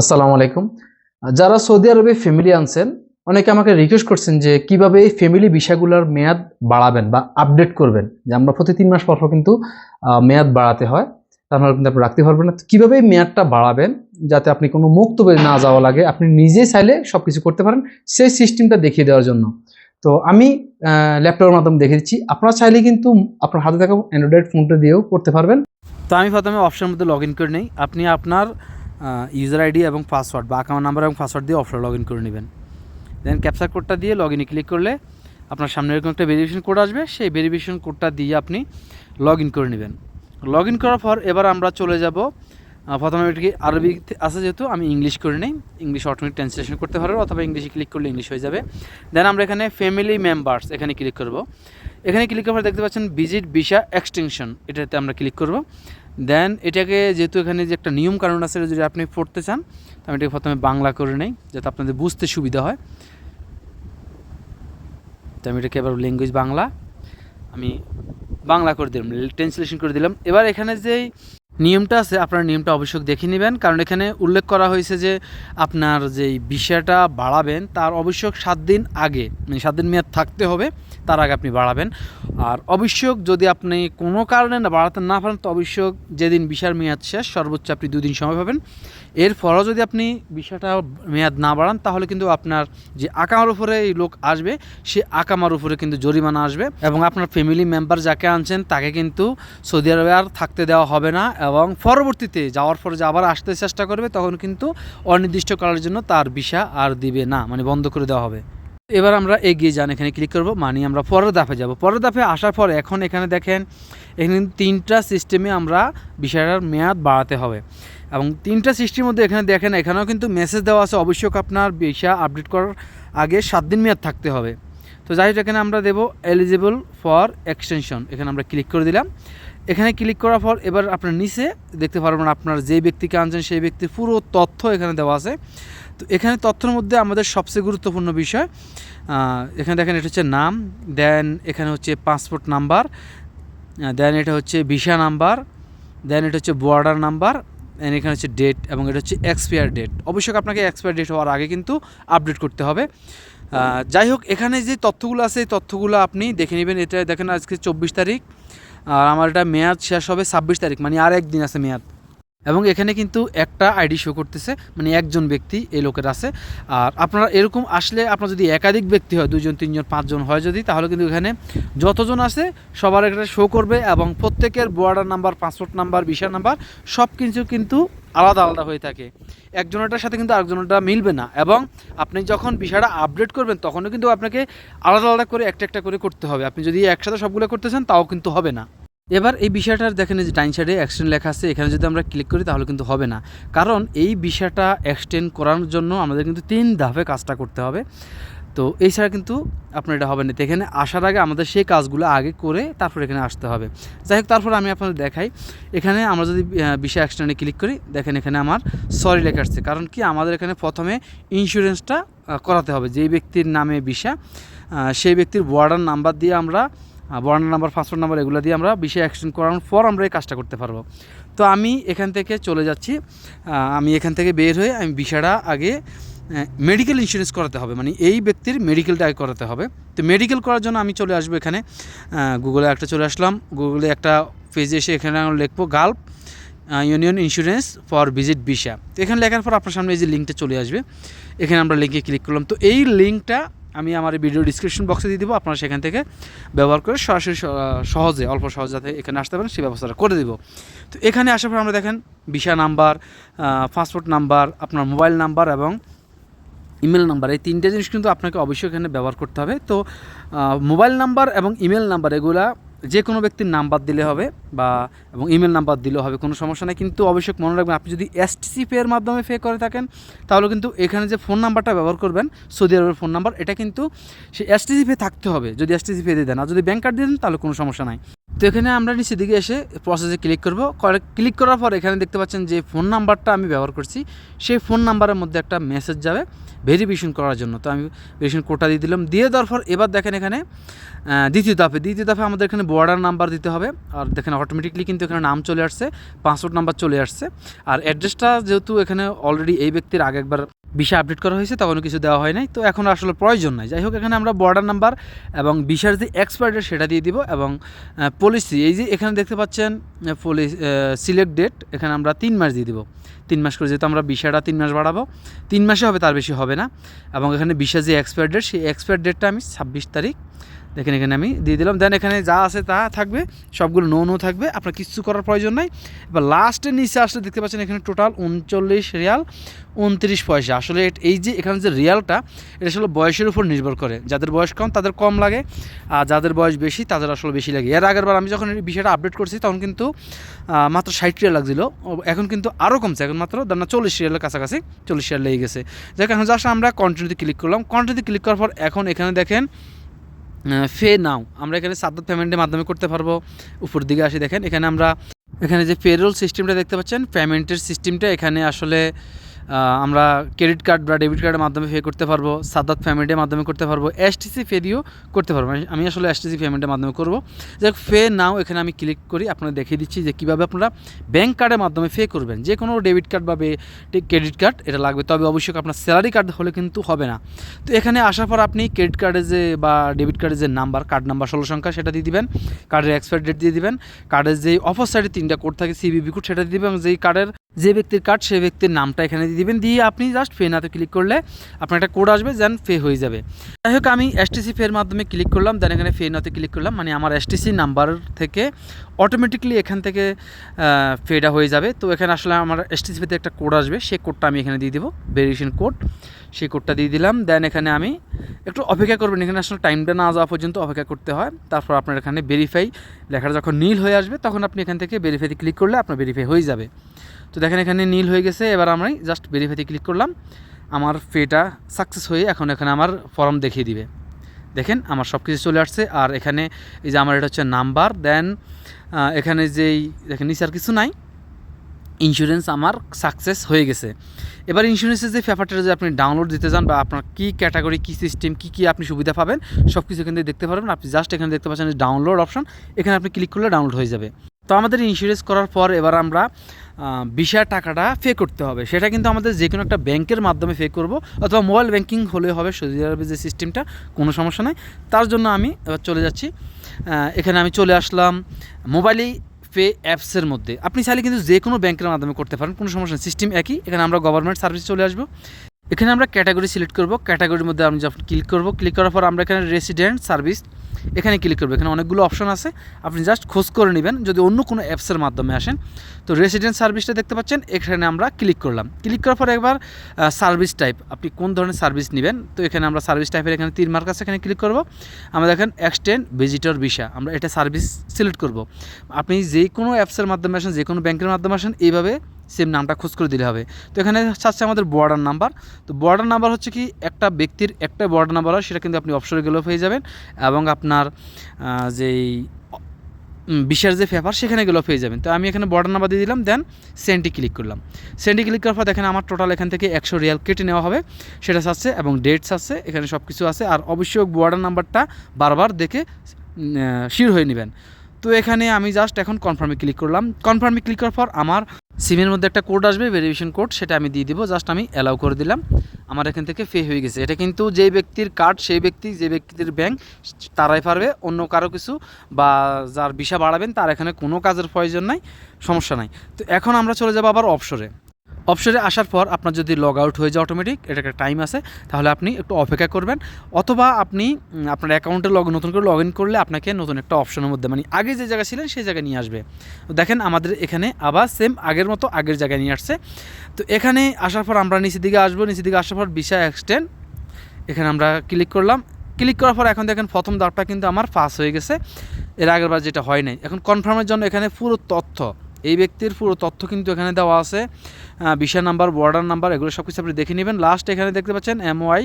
আসসালামু আলাইকুম। যারা সৌদি আরবে ফ্যামিলি আনছেন, অনেকে আমাকে রিকোয়েস্ট করছেন যে কীভাবে এই ফ্যামিলি ভিসাগুলোর মেয়াদ বাড়াবেন বা আপডেট করবেন। যে আমরা প্রতি তিন মাস পর পর কিন্তু মেয়াদ বাড়াতে হয়। তাহলে কিন্তু আপনি রাখতে পারবেন না। কীভাবে মেয়াদটা বাড়াবেন, যাতে আপনি কোনো মুক্তবে না যাওয়া লাগে, আপনি নিজেই চাইলে সব কিছু করতে পারেন সেই সিস্টেমটা দেখিয়ে দেওয়ার জন্য। তো আমি ল্যাপটপের মাধ্যমে দেখে দিচ্ছি। আপনারা চাইলে কিন্তু আপনার হাতে থাকা অ্যান্ড্রয়েড ফোনটা দিয়েও করতে পারবেন। তো আমি প্রথমে অপশনের মধ্যে লগ ইন করে নিই। আপনি আপনার ইউজার আইডি এবং পাসওয়ার্ড বা অ্যাকাউন্ট নাম্বার এবং পাসওয়ার্ড দিয়ে অপশনে লগ ইন করে নেবেন। দেন ক্যাপচার কোডটা দিয়ে লগ ইনে ক্লিক করলে আপনার সামনে এরকম একটা ভেরিফিকেশন কোড আসবে। সেই ভেরিফিকেশন কোডটা দিয়ে আপনি লগ ইন করে নেবেন। লগ ইন করার পর এবার আমরা চলে যাব প্রথমে এটিকে আরবি আছে যেহেতু, আমি ইংলিশ করে নিই। ইংলিশ অটোমেটিক ট্রান্সলেশন করতে পারব, অথবা ইংলিশে ক্লিক করলে ইংলিশ হয়ে যাবে। দেন আমরা এখানে ফ্যামিলি মেম্বার্স এখানে ক্লিক করব। এখানে ক্লিক করার পর দেখতে পাচ্ছেন ভিজিট ভিসা এক্সটেনশন এটাতে আমরা ক্লিক করব। দেন এটাকে যেহেতু এখানে যে একটা নিয়ম কারণ আছে যদি আপনি পড়তে চান, তো আমি এটাকে প্রথমে বাংলা করে নেই, যাতে আপনাদের বুঝতে সুবিধা হয়। তো আমি এটাকে এবার ল্যাঙ্গুয়েজ বাংলা, আমি বাংলা করে দিলাম ট্রান্সলেশন করে দিলাম। এবার এখানে যেই নিয়মটা আছে, আপনার নিয়মটা অবশ্যই দেখে নেবেন। কারণ এখানে উল্লেখ করা হয়েছে যে, আপনার যেই বিষয়টা বাড়াবেন, তার অবশ্যক সাত দিন আগে মানে সাত দিন মেয়াদ থাকতে হবে, তার আগে আপনি বাড়াবেন। আর অবশ্যক যদি আপনি কোনো কারণে না বাড়াতে না পারেন, তো অবশ্যক যেদিন বিশার মেয়াদ শেষ, সর্বোচ্চ আপনি দুদিন সময় পাবেন। এরপরও যদি আপনি বিষয়টা মেয়াদ না বাড়ান, তাহলে কিন্তু আপনার যে আকামার উপরে এই লোক আসবে, সে আকামার উপরে কিন্তু জরিমানা আসবে এবং আপনার ফ্যামিলি মেম্বার যাকে আনছেন, তাকে কিন্তু সৌদি আরবে আর থাকতে দেওয়া হবে না এবং পরবর্তীতে যাওয়ার পরে যে আবার আসতে চেষ্টা করবে, তখন কিন্তু অনির্দিষ্টকালের জন্য তার ভিসা আর দিবে না মানে বন্ধ করে দেওয়া হবে। এবার আমরা এগিয়ে যান, এখানে ক্লিক করব মানে আমরা পরের দাফে যাব। পরের দাফে আসার পর এখন এখানে দেখেন, এখানে তিনটা সিস্টেমে আমরা বিষয়টার মেয়াদ বাড়াতে হবে। এবং তিনটা সিস্টেমের মধ্যে এখানে দেখেন, এখানেও কিন্তু মেসেজ দেওয়া আছে, অবশ্যই আপনার ভিসা আপডেট করার আগে সাত দিন মেয়াদ থাকতে হবে। তো যাই হোক, এখানে আমরা দেবো এলিজিবল ফর এক্সটেনশন এখানে আমরা ক্লিক করে দিলাম। এখানে ক্লিক করার পর এবার আপনার নিচে দেখতে পারবেন আপনার যে ব্যক্তিকে আনছেন সেই ব্যক্তির পুরো তথ্য এখানে দেওয়া আছে। তো এখানে তথ্যের মধ্যে আমাদের সবচেয়ে গুরুত্বপূর্ণ বিষয় এখানে দেখেন এটা হচ্ছে নাম দেন এখানে হচ্ছে পাসপোর্ট নাম্বার দেন এটা হচ্ছে ভিসা নাম্বার দেন এটা হচ্ছে বর্ডার নাম্বার দেন এখানে হচ্ছে ডেট এবং এটা হচ্ছে এক্সপায়ার ডেট অবশ্যই আপনাকে এক্সপায়ার ডেট হওয়ার আগে কিন্তু আপডেট করতে হবে। যাই হোক, এখানে যে তথ্যগুলো আছে, এই তথ্যগুলো আপনি দেখে নেবেন। এটা দেখেন আজকে চব্বিশ তারিখ। আর আমার এটা মেয়াদ শেষ হবে ছাব্বিশ তারিখ মানে আর একদিন আছে মেয়াদ। এবং এখানে কিন্তু একটা আইডি শো করতেছে মানে একজন ব্যক্তি এই লোকের আছে। আর আপনারা এরকম আসলে আপনার যদি একাধিক ব্যক্তি হয় দুজন তিনজন, পাঁচজন হয় যদি, তাহলে কিন্তু এখানে যতজন আছে সবার একটা শো করবে এবং প্রত্যেকের border number passport number visa number সব কিছু কিন্তু আলাদা আলাদা হয়ে থাকে। একজনেরটার সাথে কিন্তু আরেকজনেরটা মিলবে না এবং আপনি যখন বিষয়টা আপডেট করবেন, তখনও কিন্তু আপনাকে আলাদা আলাদা করে একটা একটা করে করতে হবে। আপনি যদি একসাথে সবগুলো করতে চান, তাও কিন্তু হবে না। এবার এই বিষয়টার দেখেন যে ডাইন সাইডে এক্সটেন্ড লেখা আছে, এখানে যদি আমরা ক্লিক করি তাহলে কিন্তু হবে না। কারণ এই বিষয়টা এক্সটেন্ড করার জন্য আমাদের কিন্তু তিন ধাপে কাজটা করতে হবে। তো এছাড়া কিন্তু আপনার এটা হবে না। এখানে আসার আগে আমাদের সেই কাজগুলো আগে করে তারপর এখানে আসতে হবে। যাই হোক, তারপর আমি আপনাদের দেখাই। এখানে আমরা যদি বিষয় এক্সটেন্ডে ক্লিক করি, দেখেন এখানে আমার সরি লেখা আসছে। কারণ কি? আমাদের এখানে প্রথমে ইন্স্যুরেন্সটা করাতে হবে। যেই ব্যক্তির নামে বিষা সেই ব্যক্তির বর্ডার নাম্বার দিয়ে আমরা বর্ডার নাম্বার পাসপোর্ট নাম্বার এগুলো দিয়ে আমরা বিষয় এক্সটেন্ড করানোর পর আমরা এই কাজটা করতে পারব। তো আমি এখান থেকে চলে যাচ্ছি। আমি এখান থেকে বের হয়ে আমি বিষয়টা আগে মেডিকেল ইন্স্যুরেন্স করাতে হবে। মানে এই ব্যক্তির মেডিকেলটা আগে করাতে হবে। তো মেডিকেল করার জন্য আমি চলে আসব এখানে। গুগলে একটা চলে আসলাম। গুগলে একটা পেজে এসে এখানে আমরা লিখব Gulf Union Insurance for visit visa তো এখানে লেখার পর আপনার সামনে এই যে লিঙ্কটা চলে আসবে। এখানে আমরা লিঙ্কে ক্লিক করলাম। তো এই লিঙ্কটা আমি আমার ভিডিও ডিসক্রিপশন বক্সে দিয়ে দিব, আপনারা সেখান থেকে ব্যবহার করে সরাসরি সহজে, অল্প সহজ যাতে এখানে আসতে পারেন, সেই ব্যবস্থাটা করে দিব। তো এখানে আসার পর আমরা দেখেন, ভিসা নাম্বার পাসপোর্ট নাম্বার, আপনার মোবাইল নাম্বার এবং ইমেল নাম্বার, এই তিনটে জিনিস কিন্তু আপনাকে অবশ্যই এখানে ব্যবহার করতে হবে। তো মোবাইল নাম্বার এবং ইমেল নাম্বার, এগুলা যে কোনো ব্যক্তির নাম্বার দিলে হবে বা, এবং ইমেল নাম্বার দিলেও হবে, কোনো সমস্যা নেই। কিন্তু অবশ্যই মনে রাখবেন, আপনি যদি এসটিসি পেয়ের মাধ্যমে পে করে থাকেন, তাহলে কিন্তু এখানে যে ফোন নাম্বারটা ব্যবহার করবেন, সৌদি আরবের ফোন নাম্বার এটা কিন্তু সে এসটিসি পে থাকতে হবে। যদি এসটিসি পে দিয়ে দেন, আর যদি ব্যাঙ্ক কার্ড দিয়ে দেন, তাহলে কোনো সমস্যা নাই। তো এখানে আমরা নিচের দিকে এসে প্রসেসে ক্লিক করব। ক্লিক করার পর এখানে দেখতে পাচ্ছেন যে ফোন নাম্বারটা আমি ব্যবহার করছি। সেই ফোন নাম্বারের মধ্যে একটা মেসেজ যাবে ভেরিফিকেশন করার জন্য। তো আমি ভেরিফিকেশন কোডটা দিয়ে দিলাম। দিয়ে দেওয়ার পর এবার দেখেন এখানে দ্বিতীয় ধাপে। দ্বিতীয় ধাপে আমাদের এখানে বর্ডার নাম্বার দিতে হবে। আর দেখেন অটোমেটিকলি কিন্তু এখানে নাম চলে আসছে পাসওয়ার্ড নাম্বার চলে আসছে। আর অ্যাড্রেসটা যেহেতু এখানে অলরেডি এই ব্যক্তির আগে একবার বিষয় আপডেট করা হয়েছে তখন কিছু দেওয়া হয় নাই। তো এখন আসলে প্রয়োজন নাই। যাই হোক, এখানে আমরা বর্ডার নাম্বার এবং বিষয়ের যে এক্সপায়ার ডেট সেটা দিয়ে দিব এবং পলিসি, এই যে এখানে দেখতে পাচ্ছেন পলি সিলেক্ট ডেট, এখানে আমরা তিন মাস দিয়ে দিব। তিন মাস করে যেহেতু আমরা বিষয়টা তিন মাস বাড়াবো, তিন মাসে হবে, তার বেশি হবে না। এবং এখানে ভিসা যে এক্সপায়ার ডেট সেই এক্সপায়ার ডেটটা আমি ছাব্বিশ তারিখ দেখেন, এখানে আমি দিয়ে দিলাম। দেন এখানে যা আছে তা থাকবে, সবগুলো নো নো থাকবে। আপনার কিছু করার প্রয়োজন নাই। এবার লাস্টের নিচে আসলে দেখতে পাচ্ছেন, এখানে টোটাল উনচল্লিশ রিয়াল উনত্রিশ পয়সা। আসলে এই যে এখানে যে রিয়ালটা, এটা আসলে বয়সের উপর নির্ভর করে। যাদের বয়স কম, তাদের কম লাগে। আর যাদের বয়স বেশি, তাদের আসলে বেশি লাগে। এর আগের বার আমি যখন এই বিষয়টা আপডেট করছি, তখন কিন্তু মাত্র ষাট রিয়াল লাগছিল। এখন কিন্তু আরও কমছে। এখন মাত্র না, চল্লিশ রিয়ালের কাছাকাছি চল্লিশ রিয়াল লেগে গেছে। যাই এখন জাস্ট আমরা কন্টিনিউতে ক্লিক করলাম। কন্টিনিউতে ক্লিক করার পর এখন এখানে দেখেন ফে নাও। আমরা এখানে সাদ্দাত পেমেন্টের মাধ্যমে করতে পারব। উপর দিকে আসি দেখেন, এখানে আমরা, এখানে যে পেরোল সিস্টেমটা দেখতে পাচ্ছেন পেমেন্টের সিস্টেমটা এখানে আসলে আমরা ক্রেডিট কার্ড বা ডেবিট কার্ডের মাধ্যমে পে করতে পারব সাদ্দাত পেমেন্টের মাধ্যমে করতে পারব এসটিসি পে দিয়েও করতে পারব। আমি- আসলে এসটিসি পেমেন্টের মাধ্যমে করব। যাই ফে নাও এখানে আমি ক্লিক করি, আপনাদের দেখিয়ে দিচ্ছি যে কীভাবে আপনারা ব্যাঙ্ক কার্ডের মাধ্যমে পে করবেন। যে কোনো ডেবিট কার্ড বা ক্রেডিট কার্ড এটা লাগবে। তবে অবশ্যই আপনার স্যালারি কার্ড হলে কিন্তু হবে না। তো এখানে আসার পর আপনি ক্রেডিট কার্ডের যে বা ডেবিট কার্ডের যে নাম্বার কার্ড নাম্বার ষোলো সংখ্যা, সেটা দিয়ে দিবেন। কার্ডের এক্সপায়ার ডেট দিয়ে দিবেন। কার্ডের যে অফার সাইডে তিনটা কোড থাকে সিবিবি কোড সেটা দিয়ে দিবেন। এবং যেই কার্ডের যে ব্যক্তির কার্ড সেই ব্যক্তির নামটা এখানে দিয়ে দিবেন। দিয়ে আপনি জাস্ট ফে নাতে ক্লিক করলে আপনার একটা কোড আসবে যেন ফে হয়ে যাবে। যাই হোক, আমি এসটিসি ফের মাধ্যমে ক্লিক করলাম দেন এখানে ফে নাতে ক্লিক করলাম মানে আমার এসটিসি নাম্বার থেকে অটোমেটিকলি এখান থেকে ফেটা হয়ে যাবে। তো এখানে আসলে আমার এসটিসি ফেতে একটা কোড আসবে, সেই কোডটা আমি এখানে দিয়ে দেবো ভেরিয়েশন কোড সেই কোডটা দিয়ে দিলাম দেন এখানে আমি একটু অপেক্ষা করবেন, এখানে আসলে টাইমটা না যাওয়া পর্যন্ত অপেক্ষা করতে হয়। তারপর আপনার এখানে ভেরিফাই লেখাটা যখন নীল হয়ে আসবে, তখন আপনি এখান থেকে ভেরিফাইতে ক্লিক করলে আপনার ভেরিফাই হয়ে যাবে। তো দেখেন এখানে নীল হয়ে গেছে, এবার আমি জাস্ট ভেরিফাইতে ক্লিক করলাম। আমার ফেটা সাকসেস হয়ে এখন এখানে আমার ফর্ম দেখিয়ে দিবে। দেখেন আমার সব কিছু চলে আসছে, আর এখানে এই যে আমার এটা হচ্ছে নাম্বার দেন এখানে যেই, দেখেন নিচে আর কিছু নাই। ইন্স্যুরেন্স আমার সাকসেস হয়ে গেছে। এবার ইন্স্যুরেন্সের যে পেপারটা যে আপনি ডাউনলোড দিতে যান বা আপনার কী ক্যাটাগরি কী সিস্টেম কী কী আপনি সুবিধা পাবেন সব কিছু এখান থেকে দেখতে পারবেন। আপনি জাস্ট এখানে দেখতে পাচ্ছেন ডাউনলোড অপশন এখানে আপনি ক্লিক করলে ডাউনলোড হয়ে যাবে। তো আমাদের ইন্স্যুরেন্স করার পর এবার আমরা বিশার টাকাটা পে করতে হবে। সেটা কিন্তু আমাদের যে কোনো একটা ব্যাংকের মাধ্যমে পে করব অথবা মোবাইল ব্যাংকিং হলে হবে সৌদি আরবের যে সিস্টেমটা কোনো সমস্যা নাই। তার জন্য আমি এবার চলে যাচ্ছি। এখানে আমি চলে আসলাম মোবাইলেই পে অ্যাপসের মধ্যে। আপনি চাইলে কিন্তু যে কোনো ব্যাংকের মাধ্যমে করতে পারেন, কোনো সমস্যা নেই। সিস্টেম একই। এখানে আমরা গভর্নমেন্ট সার্ভিস চলে আসব। এখানে আমরা ক্যাটাগরি সিলেক্ট করব। ক্যাটাগরির মধ্যে আমি যখন ক্লিক করব। ক্লিক করার পর আমরা এখানে রেসিডেন্ট সার্ভিস এখানে ক্লিক করব। এখানে অনেকগুলো অপশন আছে। আপনি জাস্ট খোঁজ করে নেবেন। যদি অন্য কোনো অ্যাপসের মাধ্যমে আসেন, তো রেসিডেন্ট সার্ভিসটা দেখতে পাচ্ছেন। এখানে আমরা ক্লিক করলাম। ক্লিক করার পর একবার সার্ভিস টাইপ আপনি কোন ধরনের সার্ভিস নেবেন? তো এখানে আমরা সার্ভিস টাইপের এখানে তিন মার্ক আছে, এখানে ক্লিক করব। আমরা দেখেন এক্সটেন্ড ভিজিটর ভিসা আমরা এটা সার্ভিস সিলেক্ট করব। আপনি যে কোনো অ্যাপসের মাধ্যমে আসেন যে কোনো ব্যাংকের মাধ্যমে আসেন, এইভাবে সেম নামটা খোঁজ করে দিলে হবে। তো এখানে চাচ্ছে আমাদের বর্ডার নাম্বার তো বর্ডার নাম্বার হচ্ছে কি, একটা ব্যক্তির একটা বর্ডার নাম্বার হয়, সেটা কিন্তু আপনি অপশনে গেলেও পেয়ে যাবেন। এবং আপনার যেই বিশের যে পেপার সেখানে গেলেও পেয়ে যাবেন। তো আমি এখানে বর্ডার নাম্বার দিয়ে দিলাম দেন সেন্টি ক্লিক করলাম। সেন্টি ক্লিক করার পর দেখেন আমার টোটাল এখান থেকে একশো রিয়াল কেটে নেওয়া হবে। সেটা আছে এবং ডেটস আছে এখানে সব কিছু আছে। আর অবশ্যই বর্ডার নাম্বারটা বারবার দেখে শির হয়ে নেবেন। তো এখানে আমি জাস্ট এখন কনফার্মে ক্লিক করলাম। কনফার্মে ক্লিক করার পর আমার সিমের মধ্যে একটা কোড আসবে ভেরিফিকেশন কোড সেটা আমি দিয়ে দিব জাস্ট আমি অ্যালাউ করে দিলাম। আমার এখান থেকে পে হয়ে গেছে। এটা কিন্তু যেই ব্যক্তির কার্ড সেই ব্যক্তি যে ব্যক্তির ব্যাংক তারাই পারবে। অন্য কারও কিছু বা যার বিষা বাড়াবেন, তার এখানে কোনো কাজের প্রয়োজন নাই, সমস্যা নাই। তো এখন আমরা চলে যাব আবার অপসরে অপসরে আসার পর আপনার যদি লগ আউট হয়ে যায় অটোমেটিক এটা একটা টাইম আছে, তাহলে আপনি একটু অপেক্ষা করবেন। অথবা আপনি আপনার অ্যাকাউন্টে লগ নতুন করে লগ ইন করলে আপনাকে নতুন একটা অপশনের মধ্যে মানে আগে যে জায়গায় ছিলেন সেই জায়গায় নিয়ে আসবে। দেখেন আমাদের এখানে আবার সেম আগের মতো আগের জায়গায় নিয়ে আসছে। তো এখানে আসার পর আমরা নিচের দিকে আসব, নিচের দিকে আসার পর বিশা এক্সটেন্ড এখানে আমরা ক্লিক করলাম। ক্লিক করার পর এখন দেখেন প্রথম দাঁড়টা কিন্তু আমার পাস হয়ে গেছে। এর আগেরবার যেটা হয় নাই। এখন কনফার্মের জন্য এখানে পুরো তথ্য এই ব্যক্তির পুরো তথ্য কিন্তু এখানে দেওয়া আছে। ভিসা নাম্বার, বর্ডার নাম্বার, এগুলো সব কিছু আপনি দেখে নেবেন। লাস্ট এখানে দেখতে পাচ্ছেন এমওআই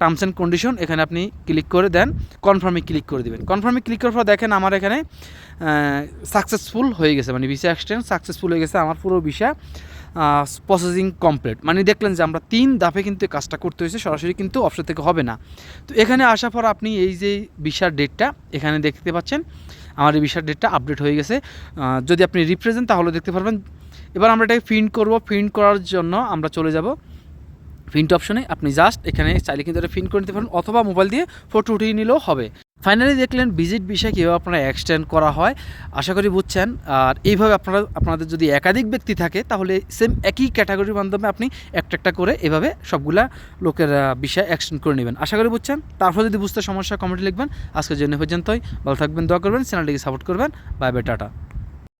টার্মস অ্যান্ড কন্ডিশন এখানে আপনি ক্লিক করে দেন কনফার্মে ক্লিক করে দেবেন। কনফার্মে ক্লিক করার পর দেখেন আমার এখানে সাকসেসফুল হয়ে গেছে। মানে ভিসা এক্সটেন্ড সাকসেসফুল হয়ে গেছে আমার পুরো ভিসা প্রসেসিং কমপ্লিট মানে দেখলেন যে আমরা তিন ধাপে কিন্তু কাজটা করতে হয়েছে, সরাসরি কিন্তু অপশন থেকে হবে না। তো এখানে আসার পর আপনি এই যে ভিসার ডেটটা এখানে দেখতে পাচ্ছেন আমার এই ভিসার ডেটটা আপডেট হয়ে গেছে। যদি আপনি রিপ্রেজেন্ট তাহলে দেখতে পারবেন। এবার আমরা এটাকে প্রিন্ট করব। প্রিন্ট করার জন্য আমরা চলে যাব। প্রিন্ট অপশনে আপনি জাস্ট এখানে চাইলে কিন্তু এটা প্রিন্ট করে নিতে পারেন, অথবা মোবাইল দিয়ে ফটো উঠিয়ে নিলেও হবে। ফাইনালি দেখলেন ভিজিট বিষয় কীভাবে আপনারা এক্সটেন্ড করা হয়, আশা করি বুঝছেন। আর এইভাবে আপনারা, আপনাদের যদি একাধিক ব্যক্তি থাকে, তাহলে সেম একই ক্যাটাগরির মাধ্যমে আপনি একটা একটা করে এভাবে সবগুলা লোকের বিষয় এক্সটেন্ড করে নেবেন। আশা করি বুঝছেন? তারপর যদি বুঝতে সমস্যা কমেন্টে লিখবেন। আজকের জন্য পর্যন্তই। ভালো থাকবেন, দোয়া করবেন চ্যানেলটিকে সাপোর্ট করবেন। Bye bye tata